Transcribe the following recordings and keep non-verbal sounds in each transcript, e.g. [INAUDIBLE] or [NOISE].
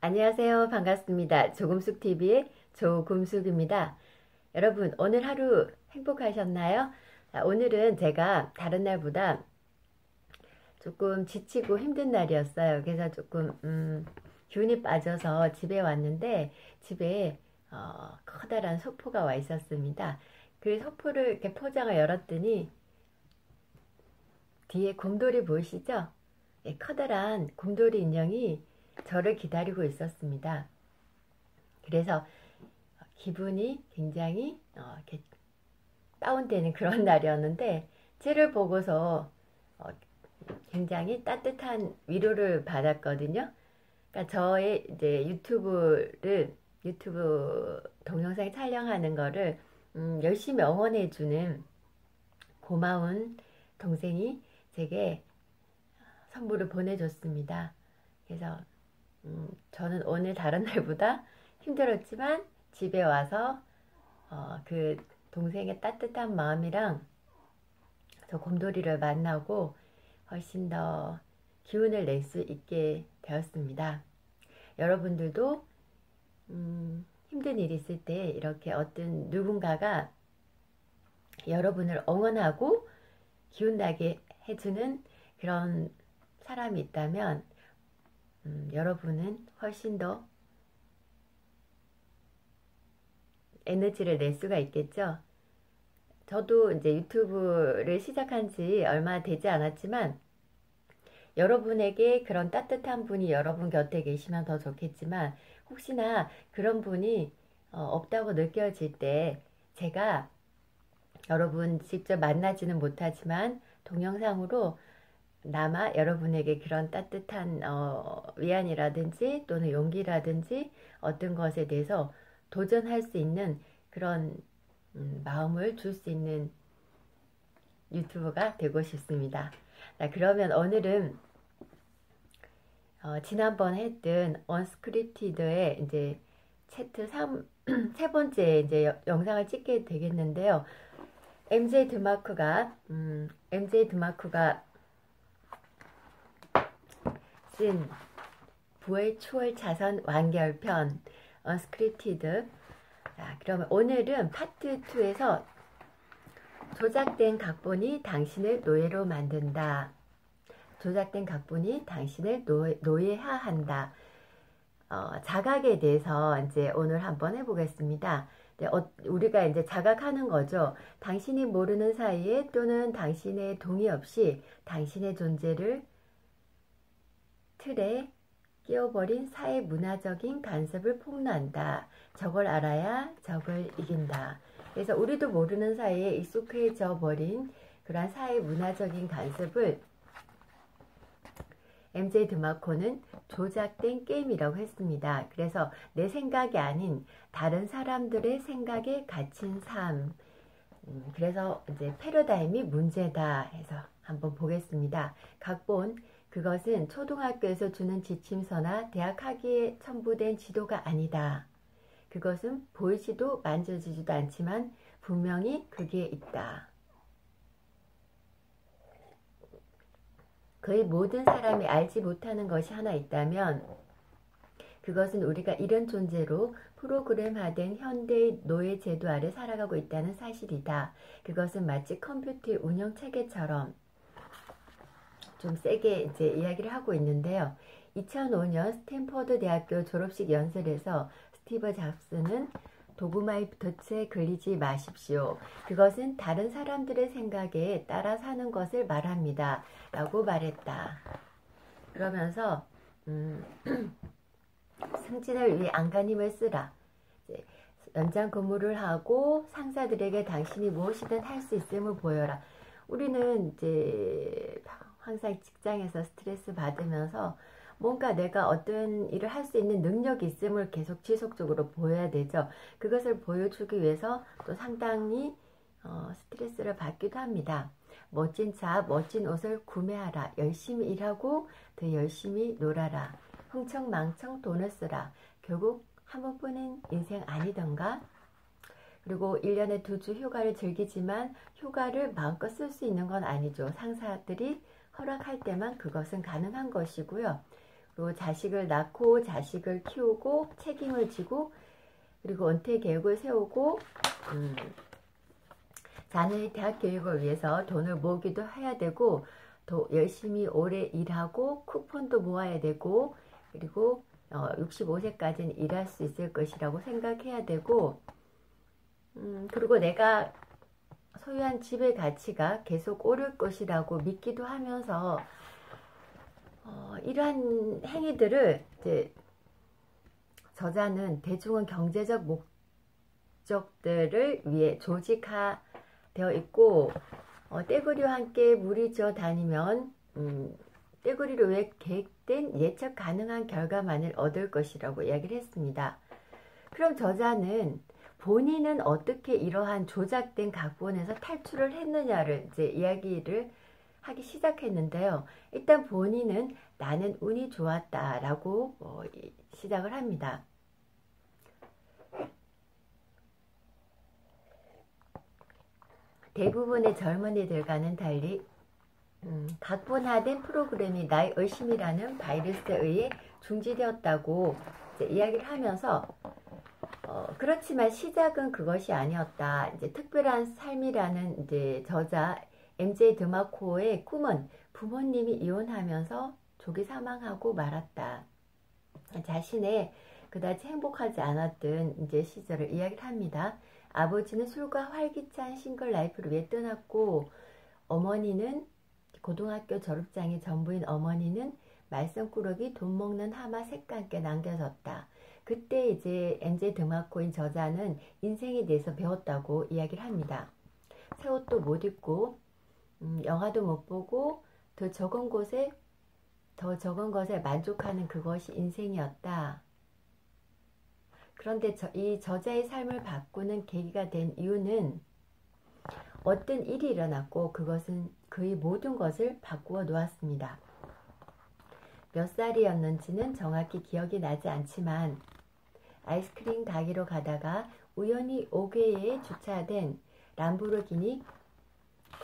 안녕하세요. 반갑습니다. 조금숙TV의 조금숙입니다. 여러분, 오늘 하루 행복하셨나요? 자, 오늘은 제가 다른 날보다 조금 지치고 힘든 날이었어요. 그래서 조금, 음, 기운이 빠져서 집에 왔는데, 집에, 어, 커다란 소포가 와 있었습니다. 그 소포를 이렇게 포장을 열었더니, 뒤에 곰돌이 보이시죠? 예, 커다란 곰돌이 인형이 저를 기다리고 있었습니다. 그래서 기분이 굉장히 어, 이렇게 다운되는 그런 [LAUGHS] 날이었는데 쟤를 보고서 어, 굉장히 따뜻한 위로를 받았거든요. 그러니까 저의 이제 유튜브를 유튜브 동영상 촬영하는 거를 음, 열심히 응원해 주는 고마운 동생이 제게 선물을 보내줬습니다. 그래서 음, 저는 오늘 다른 날보다 힘들었지만 집에 와서 어, 그 동생의 따뜻한 마음이랑 저 곰돌이를 만나고 훨씬 더 기운을 낼 수 있게 되었습니다. 여러분들도 음, 힘든 일이 있을 때 이렇게 어떤 누군가가 여러분을 응원하고 기운나게 해주는 그런 사람이 있다면 음, 여러분은 훨씬 더 에너지를 낼 수가 있겠죠. 저도 이제 유튜브를 시작한 지 얼마 되지 않았지만 여러분에게 그런 따뜻한 분이 여러분 곁에 계시면 더 좋겠지만 혹시나 그런 분이 어, 없다고 느껴질 때 제가 여러분 직접 만나지는 못하지만 동영상으로 남아 여러분에게 그런 따뜻한 어, 위안이라든지 또는 용기라든지 어떤 것에 대해서 도전할 수 있는 그런 음, 마음을 줄 수 있는 유튜브가 되고 싶습니다. 자, 그러면 오늘은 어, 지난번 했던 언스크립티드의 이제 채트 3, [CLEARS THROAT] 세 번째 이제 영상을 찍게 되겠는데요. MJ 드마크가 음, MJ 드마크가 쓴 부의 추월 자선 완결편 언스크립티드 자, 그러면 오늘은 파트 2에서 조작된 각본이 당신을 노예로 만든다. 조작된 각본이 당신을 노예, 노예화한다. 어, 자각에 대해서 이제 오늘 한번 해보겠습니다. 어, 우리가 이제 자각하는 거죠. 당신이 모르는 사이에 또는 당신의 동의 없이 당신의 존재를 틀에 끼워버린 사회 문화적인 간섭을 폭로한다. 저걸 알아야 저걸 이긴다. 그래서 우리도 모르는 사이에 익숙해져 버린 그러한 사회 문화적인 간섭을 MJ 드마코는 조작된 게임이라고 했습니다. 그래서 내 생각이 아닌 다른 사람들의 생각에 갇힌 삶. 음, 그래서 이제 패러다임이 문제다 해서 한번 보겠습니다. 각본 그것은 초등학교에서 주는 지침서나 대학 학위에 첨부된 지도가 아니다. 그것은 보이지도 만져지지도 않지만 분명히 그게 있다. 거의 모든 사람이 알지 못하는 것이 하나 있다면 그것은 우리가 이런 존재로 프로그램화된 현대의 노예 제도 아래 살아가고 있다는 사실이다. 그것은 마치 컴퓨터의 운영 체계처럼 좀 세게 이제 이야기를 하고 있는데요. 2005년 스탠퍼드 대학교 졸업식 연설에서 스티브 잡스는 도구마의 덫에 걸리지 마십시오. 그것은 다른 사람들의 생각에 따라 사는 것을 말합니다. 라고 말했다. 그러면서 음, [CLEARS THROAT] 승진을 위해 안간힘을 쓰라. 연장 근무를 하고 상사들에게 당신이 무엇이든 할 수 있음을 보여라. 우리는 이제 항상 직장에서 스트레스 받으면서 뭔가 내가 어떤 일을 할 수 있는 능력이 있음을 계속 지속적으로 보여야 되죠. 그것을 보여주기 위해서 또 상당히 어, 스트레스를 받기도 합니다. 멋진 차, 멋진 옷을 구매하라. 열심히 일하고 더 열심히 놀아라. 흥청망청 돈을 쓰라. 결국 한 번뿐인 인생 아니던가? 그리고 1년에 두 주 휴가를 즐기지만 휴가를 마음껏 쓸 수 있는 건 아니죠. 상사들이 허락할 때만 그것은 가능한 것이고요. 그리고 자식을 낳고 자식을 키우고 책임을 지고 그리고 은퇴 계획을 세우고 음, 자녀의 대학 교육을 위해서 돈을 모으기도 해야 되고 더 열심히 오래 일하고 쿠폰도 모아야 되고 그리고 어, 65세까지는 일할 수 있을 것이라고 생각해야 되고 음, 그리고 내가 소유한 집의 가치가 계속 오를 것이라고 믿기도 하면서 어, 이러한 행위들을 이제 저자는 대중은 경제적 목적들을 위해 조직화되어 있고 어, 떼구리와 함께 물이 져 다니면 음, 떼구리를 위해 계획된 예측 가능한 결과만을 얻을 것이라고 이야기를 했습니다. 그럼 저자는 본인은 어떻게 이러한 조작된 각본에서 탈출을 했느냐를 이제 이야기를 하기 시작했는데요. 일단 본인은 나는 운이 좋았다라고 어, 시작을 합니다. 대부분의 젊은이들과는 달리 음, 각본화된 프로그램이 나의 의심이라는 바이러스에 의해 중지되었다고 이야기를 하면서 어, 그렇지만 시작은 그것이 아니었다. 이제 특별한 삶이라는 이제 저자 MJ 드마코의 꿈은 부모님이 이혼하면서 조기 사망하고 말았다. 자신의 그다지 행복하지 않았던 이제 시절을 이야기를 합니다. 아버지는 술과 활기찬 싱글 라이프를 위해 떠났고 어머니는 고등학교 졸업장의 전부인 어머니는 말썽꾸러기 돈 먹는 하마 색감께 남겨졌다. 그때 이제 엔제 드마코인 저자는 인생에 대해서 배웠다고 이야기를 합니다. 새 옷도 못 입고 음, 영화도 못 보고 더 적은 곳에 더 적은 것에 만족하는 그것이 인생이었다. 그런데 저, 이 저자의 삶을 바꾸는 계기가 된 이유는 어떤 일이 일어났고 그것은 그의 모든 것을 바꾸어 놓았습니다. 몇 살이었는지는 정확히 기억이 나지 않지만 아이스크림 가게로 가다가 우연히 5개에 주차된 람보르기니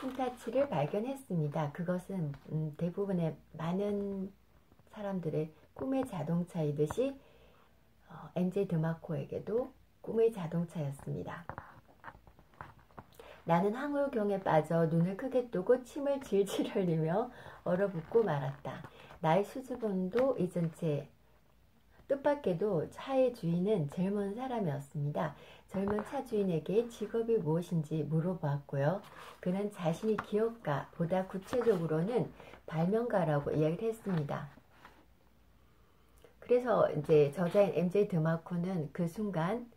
쿤타치를 발견했습니다. 그것은 음, 대부분의 많은 사람들의 꿈의 자동차이듯이 어, 엔제 드마코에게도 꿈의 자동차였습니다. 나는 항울경에 빠져 눈을 크게 뜨고 침을 질질 흘리며 얼어붙고 말았다. 나의 수줍음도 잊은 채 뜻밖에도 차의 주인은 젊은 사람이었습니다. 젊은 차 주인에게 직업이 무엇인지 물어보았고요. 그는 자신이 기업가, 보다 구체적으로는 발명가라고 이야기를 했습니다. 그래서 이제 저자인 MJ 드마코는 그 순간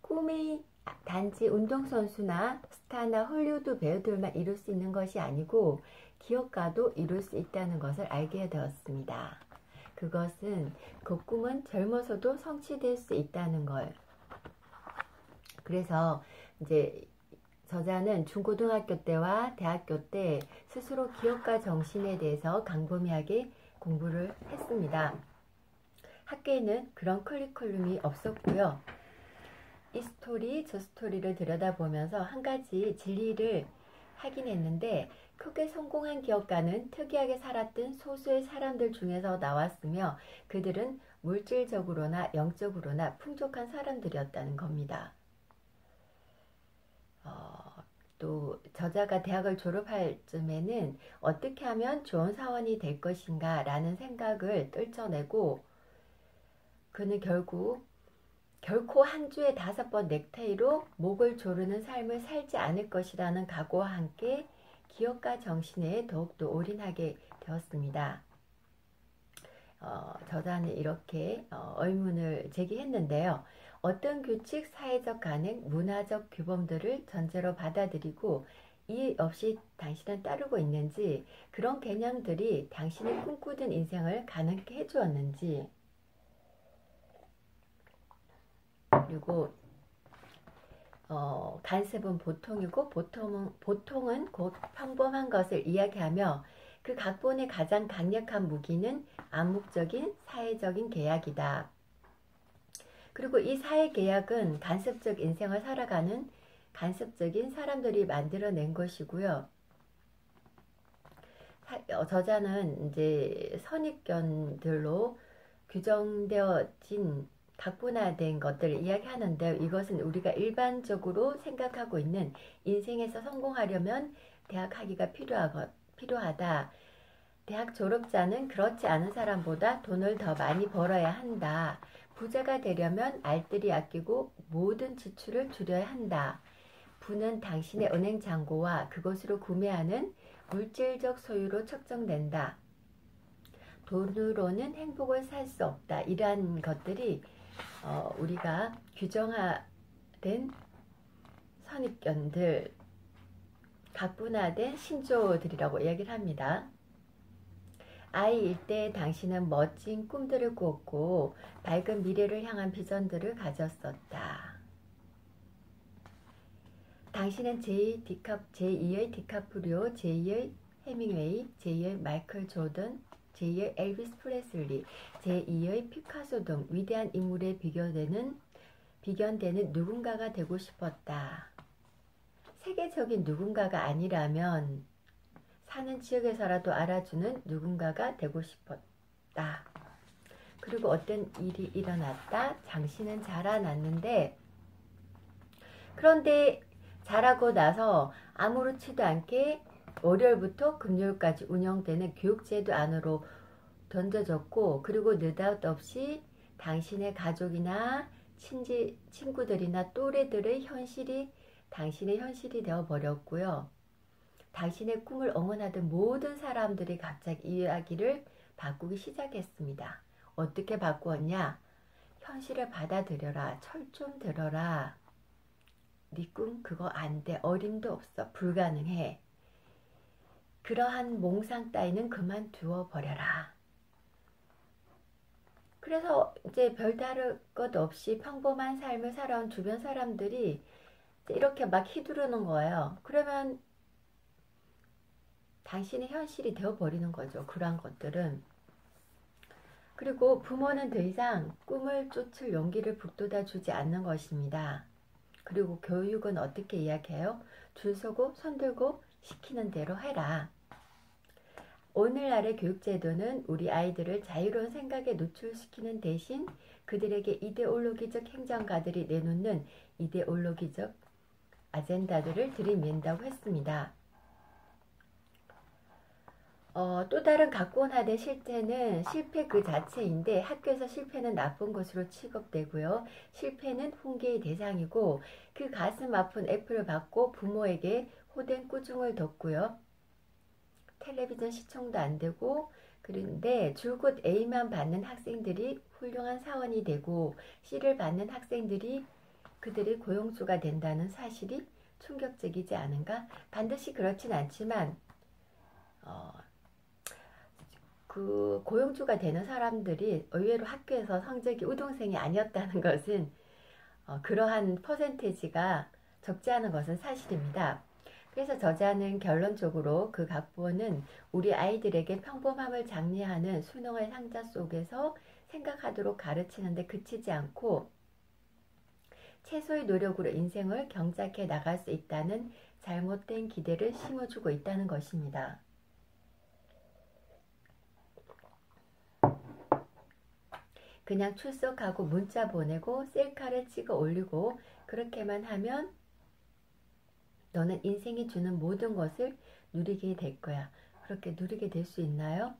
꿈이 단지 운동선수나 스타나 헐리우드 배우들만 이룰 수 있는 것이 아니고 기업가도 이룰 수 있다는 것을 알게 되었습니다. 그것은 그 꿈은 젊어서도 성취될 수 있다는 걸. 그래서 이제 저자는 중고등학교 때와 대학교 때 스스로 기업가 정신에 대해서 강범위하게 공부를 했습니다. 학교에는 그런 커리큘럼이 없었고요. 이 스토리 저 스토리를 들여다보면서 한 가지 진리를 하긴 했는데 크게 성공한 기업가는 특이하게 살았던 소수의 사람들 중에서 나왔으며 그들은 물질적으로나 영적으로나 풍족한 사람들이었다는 겁니다. 어, 또 저자가 대학을 졸업할 쯤에는 어떻게 하면 좋은 사원이 될 것인가 라는 생각을 떨쳐내고 그는 결국 결코 한 주에 다섯 번 넥타이로 목을 조르는 삶을 살지 않을 것이라는 각오와 함께 기업가 정신에 더욱더 올인하게 되었습니다. 어, 저자는 이렇게 어, 의문을 제기했는데요. 어떤 규칙, 사회적 가능, 문화적 규범들을 전제로 받아들이고 이 없이 당신은 따르고 있는지 그런 개념들이 당신이 꿈꾸던 인생을 가능케 해주었는지 그리고 어, 간섭은 보통이고 보통은, 보통은 곧 평범한 것을 이야기하며 그 각본의 가장 강력한 무기는 암묵적인 사회적인 계약이다. 그리고 이 사회 계약은 간섭적 인생을 살아가는 간섭적인 사람들이 만들어낸 것이고요. 사, 어, 저자는 이제 선입견들로 규정되어진 각분화된 것들을 이야기하는데 이것은 우리가 일반적으로 생각하고 있는 인생에서 성공하려면 대학 학위가 필요하거, 필요하다. 대학 졸업자는 그렇지 않은 사람보다 돈을 더 많이 벌어야 한다. 부자가 되려면 알뜰히 아끼고 모든 지출을 줄여야 한다. 부는 당신의 은행 잔고와 그것으로 구매하는 물질적 소유로 측정된다. 돈으로는 행복을 살 수 없다. 이러한 것들이 어, 우리가 규정화된 선입견들, 각분화된 신조들이라고 이야기를 합니다. 아이일 때 당신은 멋진 꿈들을 꾸었고 밝은 미래를 향한 비전들을 가졌었다. 당신은 제2의 디카, 제2의 디카프리오, 제2의 해밍웨이, 제2의 마이클 조던, 제2의 엘비스 프레슬리, 제2의 피카소 등 위대한 인물에 비교되는 비견되는 누군가가 되고 싶었다. 세계적인 누군가가 아니라면 사는 지역에서라도 알아주는 누군가가 되고 싶었다. 그리고 어떤 일이 일어났다. 당신은 자라났는데 그런데 자라고 나서 아무렇지도 않게 월요일부터 금요일까지 운영되는 교육제도 안으로 던져졌고 그리고 느닷없이 당신의 가족이나 친지, 친구들이나 또래들의 현실이 당신의 현실이 되어 버렸고요. 당신의 꿈을 응원하던 모든 사람들이 갑자기 이야기를 바꾸기 시작했습니다. 어떻게 바꾸었냐? 현실을 받아들여라. 철 좀 들어라. 네 꿈 그거 안 돼. 어림도 없어. 불가능해. 그러한 몽상 따위는 그만두어 버려라. 그래서 이제 별다른 것 없이 평범한 삶을 살아온 주변 사람들이 이렇게 막 휘두르는 거예요. 그러면 당신의 현실이 되어버리는 거죠. 그러한 것들은. 그리고 부모는 더 이상 꿈을 쫓을 용기를 북돋아 주지 않는 것입니다. 그리고 교육은 어떻게 이야기해요? 줄 서고 손 들고 시키는 대로 해라. 오늘날의 교육제도는 우리 아이들을 자유로운 생각에 노출시키는 대신 그들에게 이데올로기적 행정가들이 내놓는 이데올로기적 아젠다들을 들이민다고 했습니다. 어, 또 다른 각본화된 실제는 실패 그 자체인데 학교에서 실패는 나쁜 것으로 취급되고요. 실패는 훈계의 대상이고 그 가슴 아픈 애플을 받고 부모에게 호된 꾸중을 뒀고요. 텔레비전 시청도 안 되고 그런데 줄곧 A만 받는 학생들이 훌륭한 사원이 되고 C를 받는 학생들이 그들의 고용주가 된다는 사실이 충격적이지 않은가? 반드시 그렇진 않지만 어, 그 고용주가 되는 사람들이 의외로 학교에서 성적이 우등생이 아니었다는 것은 어, 그러한 퍼센테지가 적지 않은 것은 사실입니다. 그래서 저자는 결론적으로 그 각본은 우리 아이들에게 평범함을 장려하는 수능의 상자 속에서 생각하도록 가르치는데 그치지 않고 최소의 노력으로 인생을 경작해 나갈 수 있다는 잘못된 기대를 심어주고 있다는 것입니다. 그냥 출석하고 문자 보내고 셀카를 찍어 올리고 그렇게만 하면 너는 인생이 주는 모든 것을 누리게 될 거야. 그렇게 누리게 될 수 있나요?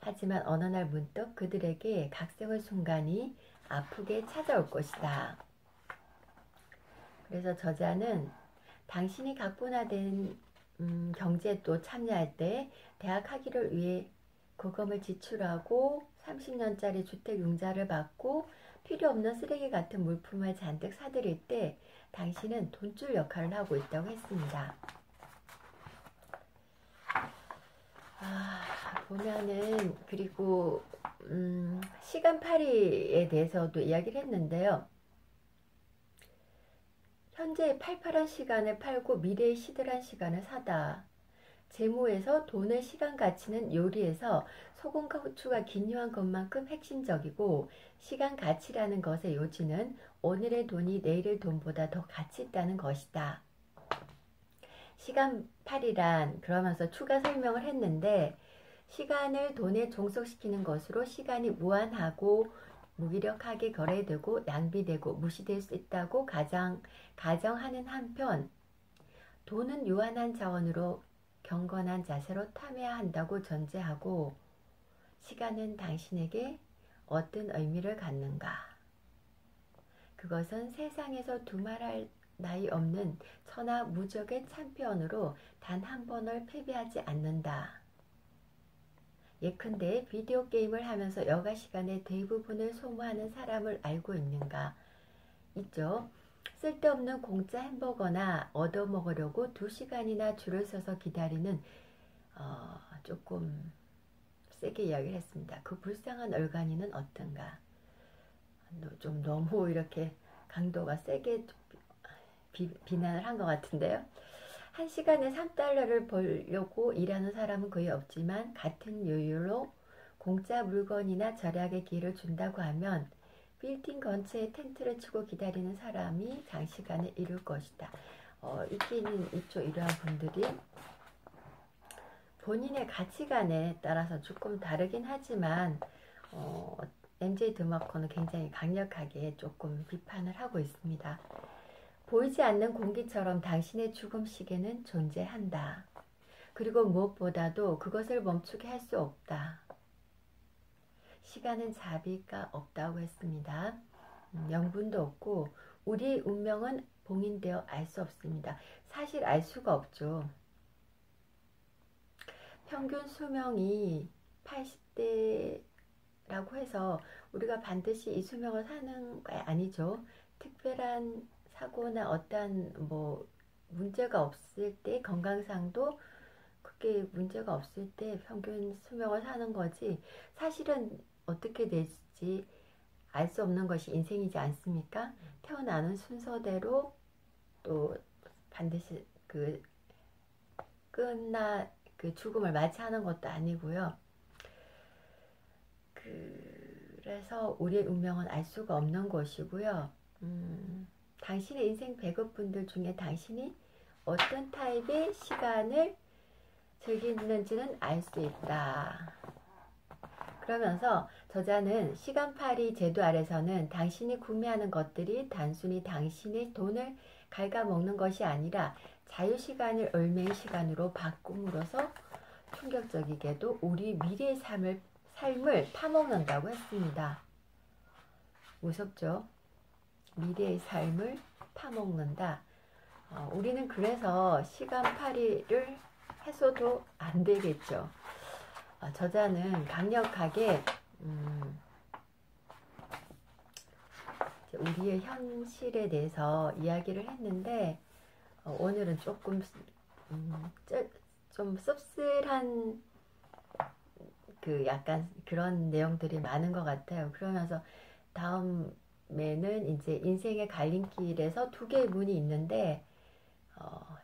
하지만 어느 날 문득 그들에게 각성의 순간이 아프게 찾아올 것이다. 그래서 저자는 당신이 각본화된 음, 경제도 참여할 때 대학 학위를 위해 거금을 지출하고 30년짜리 주택 융자를 받고 필요 없는 쓰레기 같은 물품을 잔뜩 사들일 때 당신은 돈줄 역할을 하고 있다고 했습니다. 아, 보면은 그리고 음, 시간팔이에 대해서도 이야기를 했는데요. 현재의 팔팔한 시간을 팔고 미래의 시들한 시간을 사다. 재무에서 돈의 시간 가치는 요리에서 소금과 후추가 기묘한 것만큼 핵심적이고 시간 가치라는 것의 요지는 오늘의 돈이 내일의 돈보다 더 가치 있다는 것이다. 시간팔이란 그러면서 추가 설명을 했는데 시간을 돈에 종속시키는 것으로 시간이 무한하고 무기력하게 거래되고 낭비되고 무시될 수 있다고 가정, 가정하는 한편 돈은 유한한 자원으로 경건한 자세로 탐해야 한다고 전제하고 시간은 당신에게 어떤 의미를 갖는가? 그것은 세상에서 두말할 나이 없는 천하 무적의 챔피언으로 단 한 번을 패배하지 않는다. 예컨대 비디오 게임을 하면서 여가 시간의 대부분을 소모하는 사람을 알고 있는가? 있죠. 쓸데없는 공짜 햄버거나 얻어먹으려고 두 시간이나 줄을 서서 기다리는 어, 조금 세게 이야기를 했습니다. 그 불쌍한 얼간이는 어떤가? 좀 너무 이렇게 강도가 세게 비, 비난을 한 것 같은데요. 한 시간에 3달러를 벌려고 일하는 사람은 거의 없지만 같은 요율로 공짜 물건이나 절약의 기회를 준다고 하면 빌딩 근처에 텐트를 치고 기다리는 사람이 장시간에 이룰 것이다. 어, 있기는 있죠. 이러한 분들이 본인의 가치관에 따라서 조금 다르긴 하지만 어, MJ 드마커는 굉장히 강력하게 조금 비판을 하고 있습니다. 보이지 않는 공기처럼 당신의 죽음 시계는 존재한다. 그리고 무엇보다도 그것을 멈추게 할 수 없다. 시간은 자비가 없다고 했습니다. 음, 명분도 없고 우리의 운명은 봉인되어 알 수 없습니다. 사실 알 수가 없죠. 평균 수명이 80대라고 해서 우리가 반드시 이 수명을 사는 거 아니죠. 특별한 사고나 어떠한 뭐 문제가 없을 때 건강상도 그게 문제가 없을 때 평균 수명을 사는 거지 사실은 어떻게 될지 알 수 없는 것이 인생이지 않습니까? 태어나는 순서대로 또 반드시 그 끝나 그 죽음을 맞이하는 것도 아니고요. 그래서 우리의 운명은 알 수가 없는 것이고요. 음, 당신의 인생 배급분들 중에 당신이 어떤 타입의 시간을 즐기는지는 알 수 있다. 그러면서 저자는 시간팔이 제도 아래서는 당신이 구매하는 것들이 단순히 당신의 돈을 갉아먹는 것이 아니라 자유시간을 얼매의 시간으로 바꿈으로써 충격적이게도 우리 미래의 삶을, 삶을 파먹는다고 했습니다. 무섭죠? 미래의 삶을 파먹는다. 어, 우리는 그래서 시간팔이를 해서도 안 되겠죠. 어, 저자는 강력하게 음, 우리의 현실에 대해서 이야기를 했는데 어, 오늘은 조금 음, 좀 씁쓸한 그 약간 그런 내용들이 많은 것 같아요. 그러면서 다음 맨은 이제 인생의 갈림길에서 두 개의 문이 있는데 어,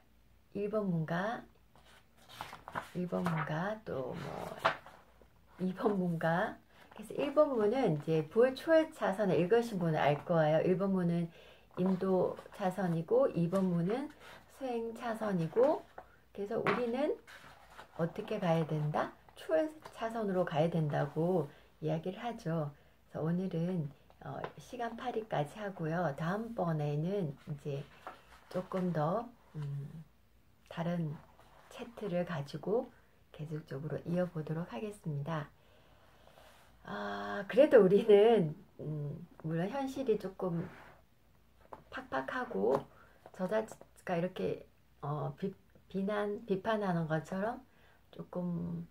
1번 문과 1번 문과 또뭐 2번 문과 그래서 1번 문은 이제 부월 초월 차선을 읽으신 분은 알 거예요. 1번 문은 인도 차선이고 2번 문은 수행 차선이고 그래서 우리는 어떻게 가야 된다? 초월 차선으로 가야 된다고 이야기를 하죠. 그래서 오늘은 어, 시간 파리까지 하고요. 다음번에는 이제 조금 더 음, 다른 채트를 가지고 계속적으로 이어보도록 하겠습니다. 아, 그래도 우리는 음, 물론 현실이 조금 팍팍하고 저자가 이렇게 어, 비, 비난 비판하는 것처럼 조금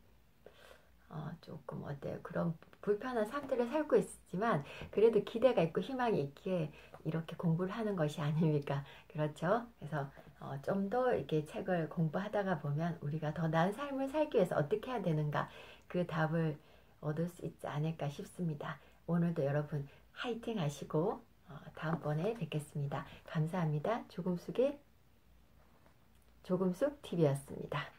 어, 조금 어때요? 그런 불편한 삶들을 살고 있지만 그래도 기대가 있고 희망이 있기에 이렇게 공부를 하는 것이 아닙니까? 그렇죠? 그래서 어, 좀 더 이렇게 책을 공부하다가 보면 우리가 더 나은 삶을 살기 위해서 어떻게 해야 되는가 그 답을 얻을 수 있지 않을까 싶습니다. 오늘도 여러분 화이팅 하시고 어, 다음번에 뵙겠습니다. 감사합니다. 조금숙의 조금숙 TV였습니다.